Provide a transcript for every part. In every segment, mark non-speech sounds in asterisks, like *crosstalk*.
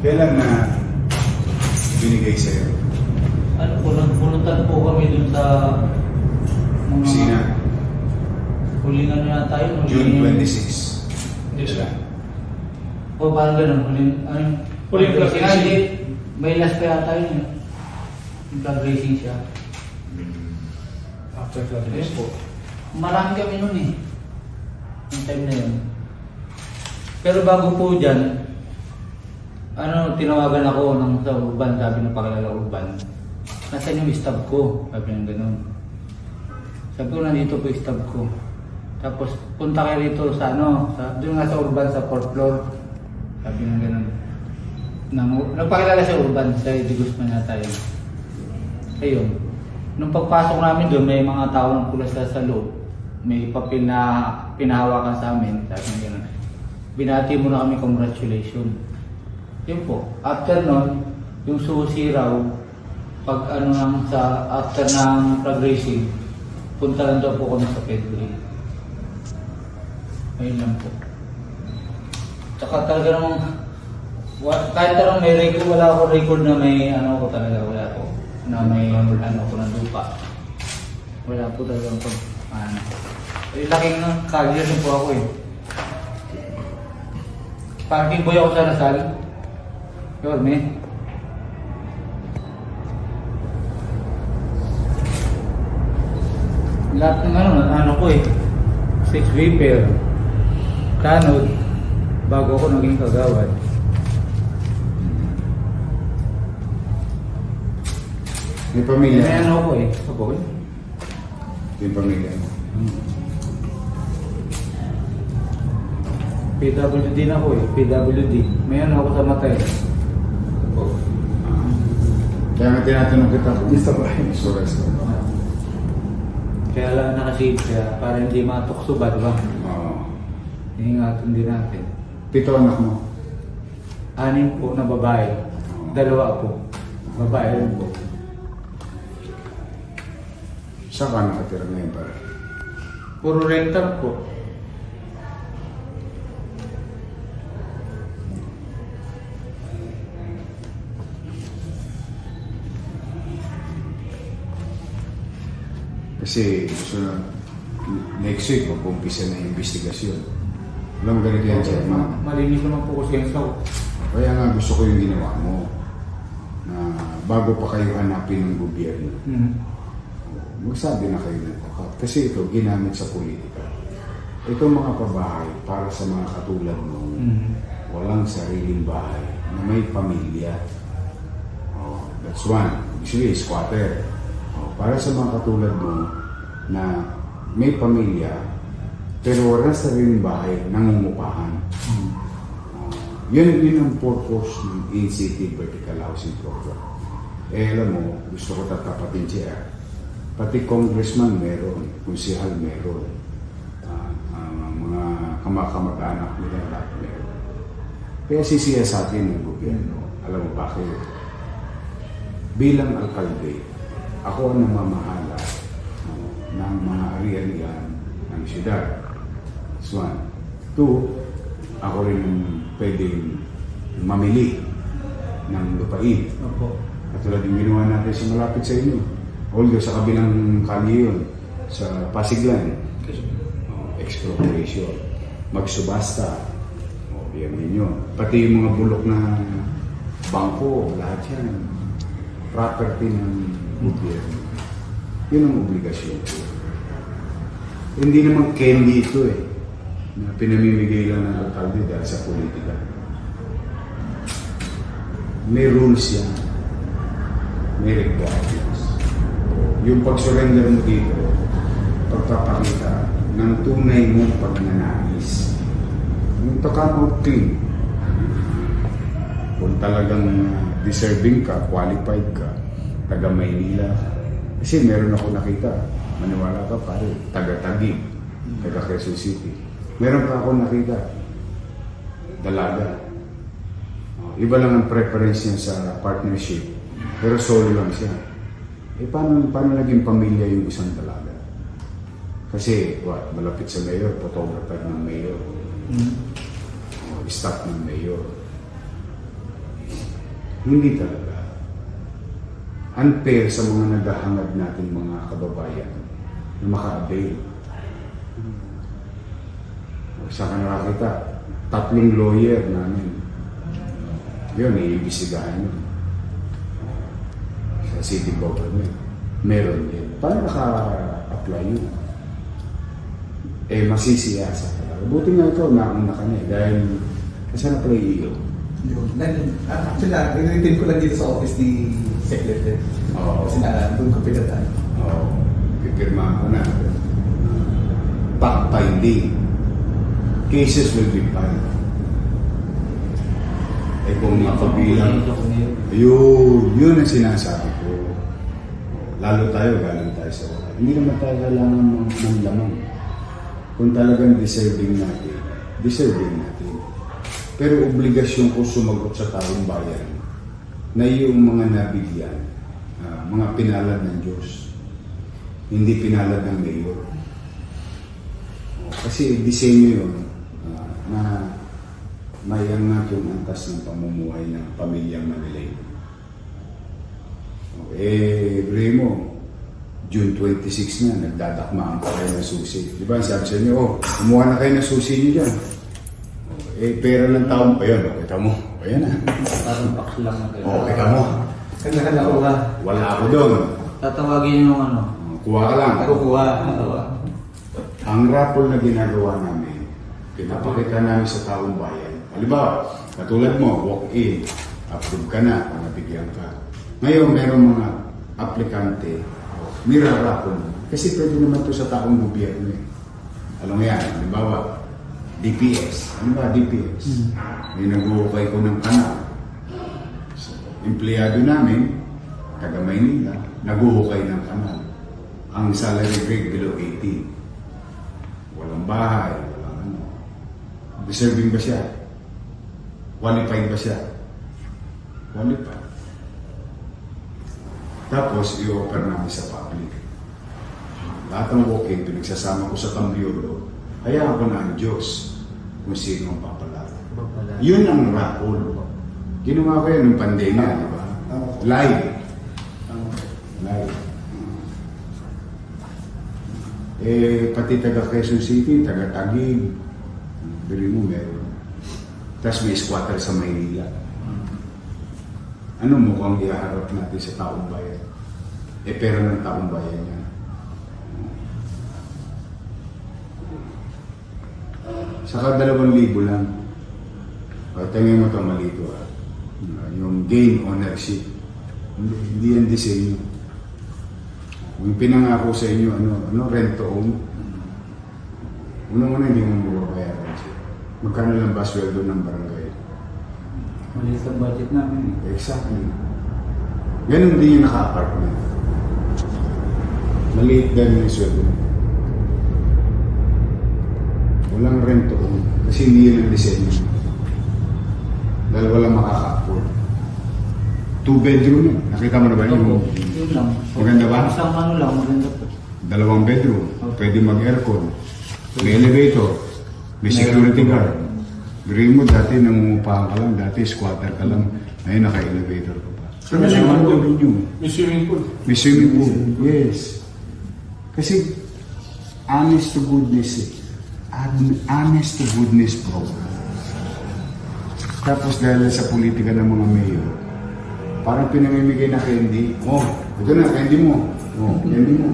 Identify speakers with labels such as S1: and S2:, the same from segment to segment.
S1: Kailan na binigay sa'yo?
S2: Ano po, nagpununtan po kami dun sa mga
S1: Sina?
S2: hulingan na tayo.
S1: June
S2: hulingan-
S1: 26.
S3: Yes, sir.
S2: O parang ganun, huling, ano,
S3: Huling flag
S2: Kasi
S3: racing.
S2: hindi, may last pa yata yun. eh. Flag racing siya.
S3: After
S2: Ayun
S3: release.
S2: po. Marami kami nun eh. Yung time na yun. Pero bago po dyan, ano, tinawagan ako ng sa urban, sabi ng pakilala urban. Nasaan yung stab ko? Sabi ng ganun. Sabi ko, nandito po yung stab ko. Tapos, punta kayo rito sa ano, sa, doon nga sa urban, sa fourth floor. Sabi ng ganun. Nang, nagpakilala sa urban, sa Eddie Guzman yata yun. Ayun. Nung pagpasok namin doon, may mga tao ng pula sa, loob. May papel na pinahawakan sa amin. Sabi ng ganun. Binati mo na kami, congratulations. Yun po. After nun, yung susi raw, pag ano nang sa after ng flag racing, punta lang daw po kami sa Pedri. Ayun lang po. Tsaka talaga namang, kahit tarang may record, wala ako record na may ano ko talaga, wala ko. Na may ano ko ng lupa. Wala po talaga pag ano. Eh, laking ng din po ako eh. Parking boy ako sa Lasal. Yorme. Lahat ng ano, ano ko eh. Six vapor. Tanod. Bago ako naging kagawad.
S1: May
S2: May
S1: pamilya.
S2: ano ako eh. Eh.
S1: Yung pamilya mo.
S2: PWD na ako eh. PWD. May ano ako sa mata. Ako.
S1: Kaya nga tinatanong kita kung
S3: Gusto ba?
S1: insurance ka?
S2: Kaya lang nakasave siya para hindi matukso ba, di ba?
S1: Oo.
S2: Ingatan din natin.
S1: Pito anak mo.
S2: Anim po na babae. Dalawa po. Babae rin po.
S1: Saan ka nakatira ngayon pare?
S2: Puro rental po.
S1: Kasi gusto na next week mag-umpisa na yung investigasyon. Alam mo ganito yan, Chairman.
S2: Ma- Malinis naman po kasi yung saw.
S1: Kaya nga gusto ko yung ginawa mo na bago pa kayo hanapin ng gobyerno,
S2: Hmm.
S1: magsabi na kayo ng Kasi ito, ginamit sa politika. Ito mga pabahay para sa mga katulad mo,
S2: Hmm.
S1: walang sariling bahay na may pamilya. Oh, that's one. Usually, squatter. Oh, para sa mga katulad mo na may pamilya, pero wala sariling bahay, nangungupahan.
S2: Hmm.
S1: Oh, yun, yun ang purpose ng ACT Vertical Housing Program. Eh, alam mo, gusto ko tatapatin siya. Pati congressman meron, konsihal meron. Ah, ang mga kamakamag-anak nila lahat meron. Kaya sisiya sa atin ng gobyerno. Alam mo bakit? Bilang alkalde, ako ang namamahala ng mga ari-arian ng siyudad. That's one. Two, ako rin ang pwedeng mamili ng lupain.
S2: Opo.
S1: Katulad yung ginawa natin sa malapit sa inyo. Although sa kabilang kalye yun, sa Pasiglan, oh, expropriation, magsubasta, oh, yan ninyo. Pati yung mga bulok na bangko, lahat yan, property ng gobyerno. Yun ang obligasyon ko. Hindi naman candy ito eh, na pinamimigay lang ng alkalde dahil sa politika. May rules yan. May requirements. Yung pag-surrender mo dito, pagpapakita ng tunay mong pagnanais. Yung to come out clean. Kung talagang deserving ka, qualified ka, taga Maynila ka. Kasi meron ako nakita, maniwala ka pare, taga Taguig, taga Quezon City. Meron pa ako nakita, dalaga. Oh, iba lang ang preference niya sa partnership, pero solo lang siya. Eh, paano, paano naging pamilya yung isang dalaga? Kasi, what, malapit sa mayor, photographer ng mayor, o staff ng mayor. Hindi talaga. Unfair sa mga naghahangad natin mga kababayan na maka-avail. Sa nakakita, tatlong lawyer namin. Yun, iimbisigahan yun. Sa city government. Meron din. Paano naka-apply yun? Eh, masisiyasa ka. Buti nga ikaw, nauna ka na eh. Dahil, kasi na pala iyo.
S3: Yun. Ah, Actually, ah, nire-retain ko lang dito sa office ni Secretary.
S1: Oo.
S3: Kasi na, doon ko pinadaan.
S1: Oo. Pipirmahan ko na. Fact-finding. Cases will be filed. Eh kung mapabilang, yun, yun ang sinasabi ko. Lalo tayo, galing tayo sa wala. Hindi naman tayo kailangan ng, ng lamang. Kung talagang deserving natin, deserving natin. Pero obligasyon ko sumagot sa taong bayan na yung mga nabigyan, ah, mga pinalad ng Diyos, hindi pinalad ng mayor. Kasi disenyo yun ah, na may angat yung antas ng pamumuhay ng pamilyang Manilayo. Oh, Eh, Remo, June 26 na, nagdadakmaan pa kayo ng susi. Di ba, sabi sa inyo, oh, kumuha na kayo ng susi niyo dyan. Oh, eh, pera ng taon pa yun. Oh, kita mo. O, yan na.
S2: Parang lang na kayo.
S1: Oh, kita mo.
S3: Kanya-kanya ko ba?
S1: Wala ako doon.
S2: Tatawagin yung ano.
S1: Oh, Kuha ka lang.
S3: Ako kuha.
S1: Ang raffle na ginagawa namin, pinapakita namin sa taong bayan. Halimbawa, katulad mo, walk-in, approve ka na, nabigyan ka. Ngayon, meron mga aplikante, niraraffle mo. Kasi pwede naman to sa taong gobyerno eh. Alam mo yan, halimbawa, DPS. Ano ba DPS? May nag-uukay ko ng kanal. So, empleyado namin, taga Maynila, nag-uukay ng kanal. Ang salary grade below 18 walang bahay, walang ano. Deserving ba siya? Qualified ba siya? Qualified. Tapos, i-offer namin sa public. Lahat ng walk-in, pinagsasama ko sa Tambiolo, hayaan ko na ang Diyos kung sino ang papalala. Yun ang raffle. Ginawa ko yan nung pandemya, di ba? Live. Live. Eh, pati taga Quezon City, taga Taguig, bili mo meron. Tapos may squatter sa Maynila. Ano mukhang iharap natin sa taong bayan? Eh, pera ng taong bayan yan. Saka dalawang libo lang. O, tingin mo ito malito ah. Yung gain ownership. Hindi, hindi yan disenyo. Kung pinangako sa inyo, ano, ano, rent to own, unang-una hindi mo mababayaran siya. Magkano lang ba sweldo ng barangay?
S2: Maliit ang budget namin.
S1: Exactly. Ganun din yung naka-apartment. Maliit din yung sweldo. Walang rent to own. Kasi hindi yun ang disenyo. Dahil walang makaka-afford. Two bedroom yun. Nakita mo na ba yun?
S2: Opo, yun lang.
S1: Maganda ba?
S2: Isang ano lang, maganda po.
S1: Dalawang bedroom. Pwede mag-aircon. May elevator. May security guard. Gawin mo dati nangungupahan ka lang. Dati squatter ka lang. Ngayon naka-elevator ka pa.
S4: Pero may swimming pool. May swimming pool.
S1: May swimming pool. Yes. Kasi honest to goodness eh. Honest to goodness program. Tapos dahil sa politika ng mga mayor, parang pinamimigay na candy. Oh, ito na, candy mo. Oh, candy mo.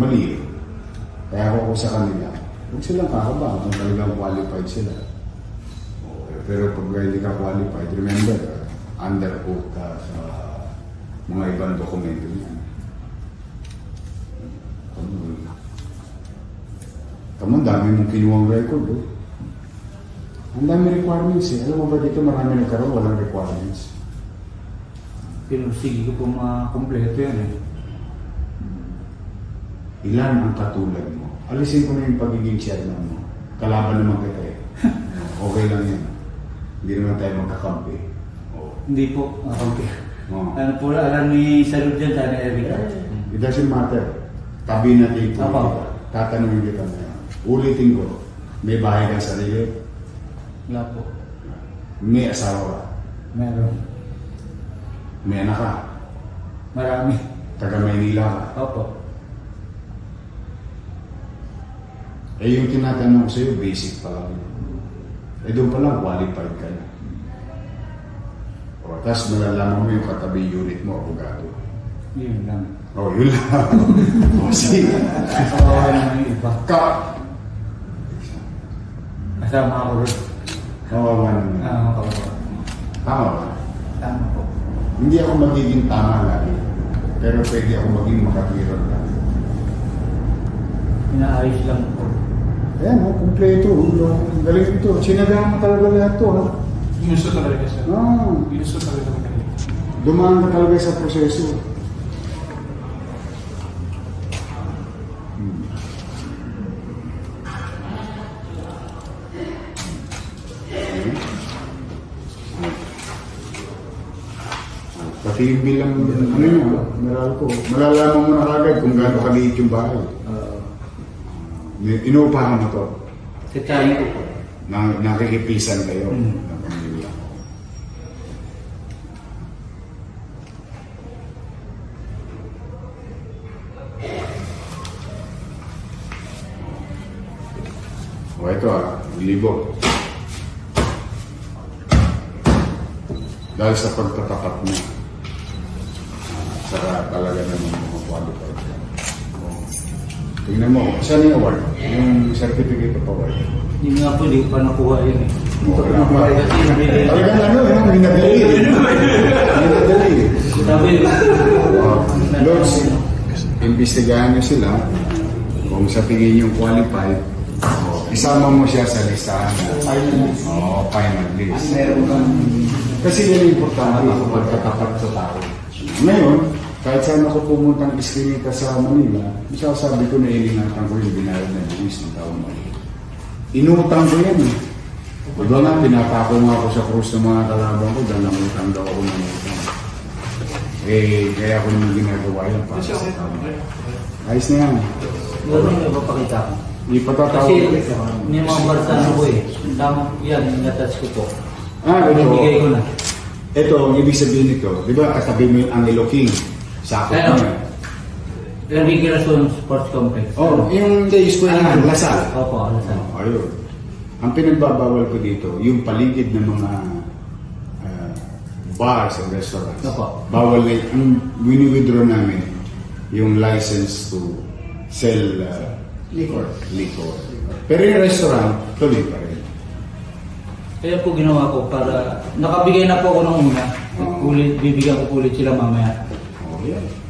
S1: Mali. Kaya ako ko sa kanila, huwag silang kakaba kung talagang qualified sila. Pero pag hindi ka qualified, remember, under oath ka sa mga ibang dokumento niyan. Tama, ang dami mong kinuwang record, oh. Ang dami requirements eh. Alam mo ba dito marami nagkaroon, walang requirements.
S2: Pero sige ko po makompleto yan eh.
S1: Ilan ang katulad mo? Alisin ko na yung pagiging chairman mo. Kalaban naman kita eh. *laughs* Okay lang yan. Hindi naman tayo magkakampi. Oh.
S2: Hindi po. Okay.
S1: Oh.
S2: Ano po, alam ni Salud dyan, sana Erica.
S1: It doesn't matter. Tabi natin ito.
S2: Apo.
S1: Tatanungin kita ngayon. Ulitin ko. May bahay ka sarili.
S2: Wala po.
S1: May asawa ka.
S2: Meron.
S1: May anak ka.
S2: Marami.
S1: Taga Maynila ka.
S2: Opo.
S1: Eh yung tinatanong sa'yo, basic pa lang. Eh doon pa lang, qualified ka na. O, tapos malalaman mo yung katabi unit mo, abogado.
S2: Yun lang.
S1: O, yun lang. *laughs* o, sige.
S2: Kawawa naman yung iba.
S1: Ka.
S2: Kasama ako rin.
S1: Kawawa naman.
S2: Ah, kawawa.
S1: Tama ba?
S2: Tama po.
S1: Hindi ako magiging tama lagi. Pero pwede ako maging makatwiran lang.
S2: Inaayos lang po.
S1: Ayan, oh, kumpleto. Galing ito. Sinagaan mo talaga lahat to. Ha?
S4: Ginusto talaga siya.
S1: Ah,
S4: Ginusto talaga
S1: dumaan ka talaga sa proseso. Yung bilang, ano yun, meral ko. Malalaman mo na kagad kung gaano kaliit yung bahay.
S2: Uh,
S1: Inuupahan mo to.
S2: Sitsahin ko po.
S1: Na, nakikipisan kayo
S2: Hmm.
S1: ng pamilya. O ito ah, libo. Dahil sa pagtatapat mo. Saka talaga naman mga qualified ka. O, Tingnan mo, saan yung award? Yung certificate of award.
S2: Yun nga po, di ko pa nakuha yun eh.
S1: Wala pa.
S2: Kasi nabili.
S1: Talagang ano, ano, minadali. minadali.
S2: Sabi,
S1: Lords, imbestigahan nyo sila kung sa tingin yung qualified, oh, isama mo siya sa listahan. Oo, final list.
S2: meron kang
S1: Kasi yan ang importante pagkatapat sa tao. Ngayon, kahit saan ako pumuntang iskinita sa Manila, masasabi ko na iningatan ko yung binayad na buwis ng tao mo. Inutang ko yan eh. Diba nga, pinapako nga ako sa krus ng mga kalaban ko dahil nangutang daw ako ng utang. Eh, kaya ako nung ginagawa yan para sa tao. Ayos na yan.
S2: meron yung ipapakita ko.
S1: Ipatatawag
S2: Kasi may mga barsan ko eh. Tama, yan, inatas ko po.
S1: Ah, ito.
S2: Ibigay ko na.
S1: Ito, ang ibig sabihin nito, di ba katabi mo yung Angelo King? Sakot
S2: Ano?
S1: niya.
S2: Enrique Rason Sports Complex.
S1: Oh, yung day eskwelahan, Lasal.
S2: Opo, alasan.
S1: Oh, ayun. Ang pinagbabawal ko dito, yung paligid ng mga ah, bars and restaurants.
S2: Opo.
S1: Bawal na, ang wini-withdraw namin, yung license to sell ah, liquor. liquor. Pero yung restaurant, tuloy pa rin.
S2: Kaya po ginawa ko para nakabigay na po ako ng una.
S1: Oo.
S2: Ulit, bibigyan ko po ulit sila mamaya.
S1: Oh, yan.